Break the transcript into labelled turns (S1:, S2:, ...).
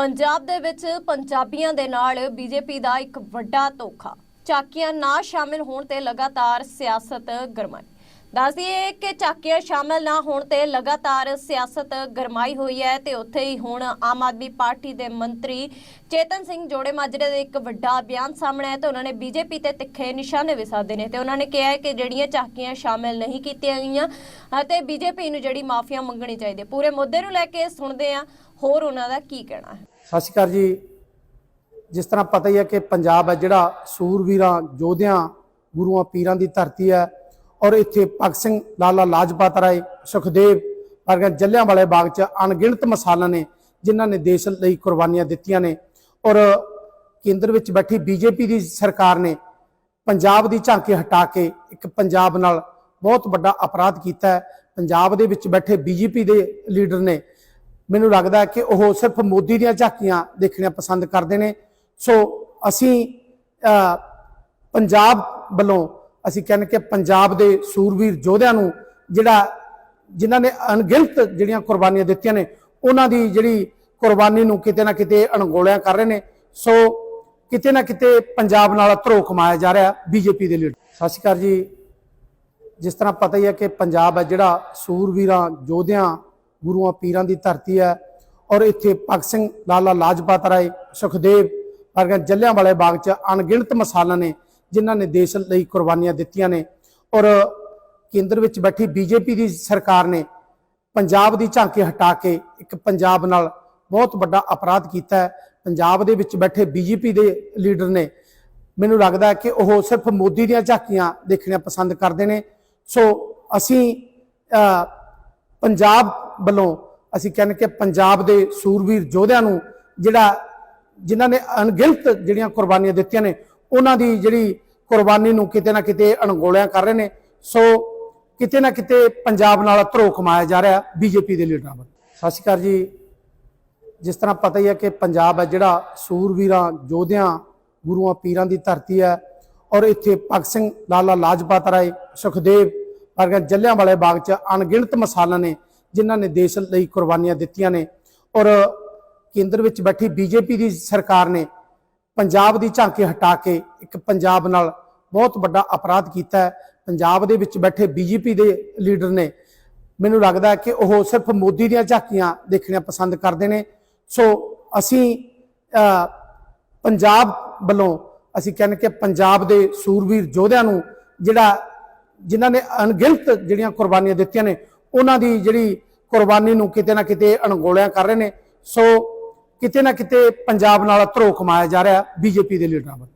S1: ਪੰਜਾਬ ਦੇ ਵਿੱਚ ਪੰਜਾਬੀਆਂ ਦੇ ਨਾਲ ਬੀਜੇਪੀ ਦਾ ਇੱਕ ਵੱਡਾ ਧੋਖਾ। ਚਾਕੀਆਂ ਨਾ ਸ਼ਾਮਿਲ ਹੋਣ ਤੇ ਲਗਾਤਾਰ ਸਿਆਸਤ ਗਰਮਾਈ। ਦੱਸਦੀਏ ਕਿ ਚਾਕੀਆਂ ਸ਼ਾਮਿਲ ਨਾ ਹੋਣ ਤੇ ਲਗਾਤਾਰ ਸਿਆਸਤ ਗਰਮਾਈ ਹੋਈ ਹੈ ਤੇ ਉੱਥੇ ਹੀ ਹੁਣ ਆਮ ਆਦਮੀ ਪਾਰਟੀ ਦੇ ਮੰਤਰੀ ਚੇਤਨ ਸਿੰਘ ਜੋੜੇ ਮਾਜਰੇ ਦੇ ਇੱਕ ਵੱਡਾ ਬਿਆਨ ਸਾਹਮਣੇ ਆਇਆ ਤੇ ਉਹਨਾਂ ਨੇ ਬੀਜੇਪੀ ਤੇ ਤਿੱਖੇ ਨਿਸ਼ਾਨੇ ਵੀ ਸਾਧੇ ਨੇ ਤੇ ਉਹਨਾਂ ਨੇ ਕਿਹਾ ਹੈ ਕਿ ਜਿਹੜੀਆਂ ਚਾਕੀਆਂ ਸ਼ਾਮਿਲ ਨਹੀਂ ਕੀਤੀਆਂ ਗਈਆਂ ਅਤੇ ਬੀਜੇਪੀ ਨੂੰ ਜਿਹੜੀ ਮਾਫੀਆ ਮੰਗਣੀ ਚਾਹੀਦੀ ਹੈ। ਪੂਰੇ ਮੁੱਦੇ ਨੂੰ ਲੈ ਕੇ ਸੁਣਦੇ ਆ ਹੋਰ ਉਹਨਾਂ ਦਾ ਕੀ ਕਹਿਣਾ ਹੈ?
S2: ਸਤਿ ਸ਼੍ਰੀ ਅਕਾਲ ਜੀ। ਜਿਸ ਤਰ੍ਹਾਂ ਪਤਾ ਹੀ ਹੈ ਕਿ ਪੰਜਾਬ ਹੈ ਜਿਹੜਾ ਸੂਰਵੀਰਾਂ, ਯੋਧਿਆਂ, ਗੁਰੂਆਂ, ਪੀਰਾਂ ਦੀ ਧਰਤੀ ਹੈ ਔਰ ਇੱਥੇ ਭਗਤ ਸਿੰਘ ਲਾਲਾ ਲਾਜਪਤ ਰਾਏ, ਸੁਖਦੇਵ ਵਰਗੇ ਜੱਲਿਆਂਵਾਲੇ ਬਾਗ 'ਚ ਅਣਗਿਣਤ ਮਸਾਲਾਂ ਨੇ ਜਿਨ੍ਹਾਂ ਨੇ ਦੇਸ਼ ਲਈ ਕੁਰਬਾਨੀਆਂ ਦਿੱਤੀਆਂ ਨੇ। ਔਰ ਕੇਂਦਰ ਵਿੱਚ ਬੈਠੀ ਬੀਜੇਪੀ ਦੀ ਸਰਕਾਰ ਨੇ ਪੰਜਾਬ ਦੀ ਝਾਂਕੀ ਹਟਾ ਕੇ ਇੱਕ ਪੰਜਾਬ ਨਾਲ ਬਹੁਤ ਵੱਡਾ ਅਪਰਾਧ ਕੀਤਾ ਹੈ। ਪੰਜਾਬ ਦੇ ਵਿੱਚ ਬੈਠੇ ਬੀਜੇਪੀ ਦੇ ਲੀਡਰ ਨੇ ਮੈਨੂੰ ਲੱਗਦਾ ਕਿ ਉਹ ਸਿਰਫ ਮੋਦੀ ਦੀਆਂ ਝਾਕੀਆਂ ਦੇਖਣੀਆਂ ਪਸੰਦ ਕਰਦੇ ਨੇ। ਸੋ ਅਸੀਂ ਪੰਜਾਬ ਵੱਲੋਂ ਅਸੀਂ ਕਹਿੰਦੇ ਕਿ ਪੰਜਾਬ ਦੇ ਸੂਰਵੀਰ ਯੋਧਿਆਂ ਨੂੰ ਜਿਹੜਾ ਜਿਨ੍ਹਾਂ ਨੇ ਅਣਗਿਣਤ ਜਿਹੜੀਆਂ ਕੁਰਬਾਨੀਆਂ ਦਿੱਤੀਆਂ ਨੇ, ਉਹਨਾਂ ਦੀ ਜਿਹੜੀ ਕੁਰਬਾਨੀ ਨੂੰ ਕਿਤੇ ਨਾ ਕਿਤੇ ਅਣਗੋਲਿਆਂ ਕਰ ਰਹੇ ਨੇ। ਸੋ ਕਿਤੇ ਨਾ ਕਿਤੇ ਪੰਜਾਬ ਨਾਲ ਧਰੋ ਕਮਾਇਆ ਜਾ ਰਿਹਾ ਬੀਜੇਪੀ ਦੇ ਲੀਡਰ। ਸਤਿ ਸ਼੍ਰੀ ਅਕਾਲ ਜੀ। ਜਿਸ ਤਰ੍ਹਾਂ ਪਤਾ ਹੀ ਹੈ ਕਿ ਪੰਜਾਬ ਹੈ ਜਿਹੜਾ ਸੂਰਵੀਰਾਂ, ਯੋਧਿਆਂ, ਗੁਰੂਆਂ, ਪੀਰਾਂ ਦੀ ਧਰਤੀ ਹੈ ਔਰ ਇੱਥੇ ਭਗਤ ਸਿੰਘ ਲਾਲਾ ਲਾਜਪਤ ਰਾਏ, ਸੁਖਦੇਵ ਵਰਗੇ ਜੱਲਿਆਂਵਾਲੇ ਬਾਗ 'ਚ ਅਣਗਿਣਤ ਮਸਾਲਾਂ ਨੇ ਜਿਨ੍ਹਾਂ ਨੇ ਦੇਸ਼ ਲਈ ਕੁਰਬਾਨੀਆਂ ਦਿੱਤੀਆਂ ਨੇ। ਔਰ ਕੇਂਦਰ ਵਿੱਚ ਬੈਠੀ ਬੀਜੇਪੀ ਦੀ ਸਰਕਾਰ ਨੇ ਪੰਜਾਬ ਦੀ ਝਾਂਕੀ ਹਟਾ ਕੇ ਇੱਕ ਪੰਜਾਬ ਨਾਲ ਬਹੁਤ ਵੱਡਾ ਅਪਰਾਧ ਕੀਤਾ ਹੈ। ਪੰਜਾਬ ਦੇ ਵਿੱਚ ਬੈਠੇ ਬੀਜੇਪੀ ਦੇ ਲੀਡਰ ਨੇ, ਮੈਨੂੰ ਲੱਗਦਾ ਕਿ ਉਹ ਸਿਰਫ ਮੋਦੀ ਦੀਆਂ ਝਾਕੀਆਂ ਦੇਖਣੀਆਂ ਪਸੰਦ ਕਰਦੇ ਨੇ। ਸੋ ਅਸੀਂ ਪੰਜਾਬ ਵੱਲੋਂ ਅਸੀਂ ਕਹਿੰਦੇ ਕਿ ਪੰਜਾਬ ਦੇ ਸੂਰਵੀਰ ਯੋਧਿਆਂ ਨੂੰ ਜਿਹੜਾ, ਜਿਨ੍ਹਾਂ ਨੇ ਅਣਗਿਣਤ ਜਿਹੜੀਆਂ ਕੁਰਬਾਨੀਆਂ ਦਿੱਤੀਆਂ ਨੇ ਉਹਨਾਂ ਦੀ ਜਿਹੜੀ ਕੁਰਬਾਨੀ ਨੂੰ ਕਿਤੇ ਨਾ ਕਿਤੇ ਅਣਗੋਲਿਆਂ ਕਰ ਰਹੇ ਨੇ। ਸੋ ਕਿਤੇ ਨਾ ਕਿਤੇ ਪੰਜਾਬ ਨਾਲ ਧਰੋ ਕਮਾਇਆ ਜਾ ਰਿਹਾ ਬੀਜੇਪੀ ਦੇ ਲੀਡਰਾਂ ਵੱਲ। ਸਤਿ ਸ਼੍ਰੀ ਅਕਾਲ ਜੀ। ਜਿਸ ਤਰ੍ਹਾਂ ਪਤਾ ਹੀ ਹੈ ਕਿ ਪੰਜਾਬ ਹੈ ਜਿਹੜਾ ਸੂਰਵੀਰਾਂ, ਯੋਧਿਆਂ, ਗੁਰੂਆਂ, ਪੀਰਾਂ ਦੀ ਧਰਤੀ ਹੈ ਔਰ ਇੱਥੇ ਭਗਤ ਸਿੰਘ ਲਾਲਾ ਲਾਜਪਤ ਰਾਏ, ਸੁਖਦੇਵ ਵਰਗੇ ਜੱਲਿਆਂਵਾਲੇ ਬਾਗ 'ਚ ਅਣਗਿਣਤ ਮਸਾਲਾਂ ਨੇ ਜਿਨ੍ਹਾਂ ਨੇ ਦੇਸ਼ ਲਈ ਕੁਰਬਾਨੀਆਂ ਦਿੱਤੀਆਂ ਨੇ ਔਰ ਕੇਂਦਰ ਵਿੱਚ ਬੈਠੀ ਬੀਜੇਪੀ ਦੀ ਸਰਕਾਰ ਨੇ ਪੰਜਾਬ ਦੀ ਝਾਂਕੀ ਹਟਾ ਕੇ ਇੱਕ ਪੰਜਾਬ ਨਾਲ ਬਹੁਤ ਵੱਡਾ ਅਪਰਾਧ ਕੀਤਾ ਹੈ। ਪੰਜਾਬ ਦੇ ਵਿੱਚ ਬੈਠੇ ਬੀਜੇਪੀ ਦੇ ਲੀਡਰ ਨੇ ਮੈਨੂੰ ਲੱਗਦਾ ਕਿ ਉਹ ਸਿਰਫ ਮੋਦੀ ਦੀਆਂ ਝਾਕੀਆਂ ਦੇਖਣੀਆਂ ਪਸੰਦ ਕਰਦੇ ਨੇ। ਸੋ ਅਸੀਂ ਪੰਜਾਬ ਵੱਲੋਂ ਅਸੀਂ ਕਹਿੰਦੇ ਕਿ ਪੰਜਾਬ ਦੇ ਸੂਰਵੀਰ ਯੋਧਿਆਂ ਨੂੰ ਜਿਹੜਾ, ਜਿਨ੍ਹਾਂ ਨੇ ਅਣਗਿਣਤ ਜਿਹੜੀਆਂ ਕੁਰਬਾਨੀਆਂ ਦਿੱਤੀਆਂ ਨੇ, ਉਹਨਾਂ ਦੀ ਜਿਹੜੀ ਕੁਰਬਾਨੀ ਨੂੰ ਕਿਤੇ ਨਾ ਕਿਤੇ ਅਣਗੋਲਿਆਂ ਕਰ ਰਹੇ ਨੇ। ਸੋ ਕਿਤੇ ਨਾ ਕਿਤੇ ਪੰਜਾਬ ਨਾਲ ਧਰੋ ਕਮਾਇਆ ਜਾ ਰਿਹਾ ਬੀਜੇਪੀ ਦੇ ਲੀਡਰਾਂ ਵੱਲੋਂ।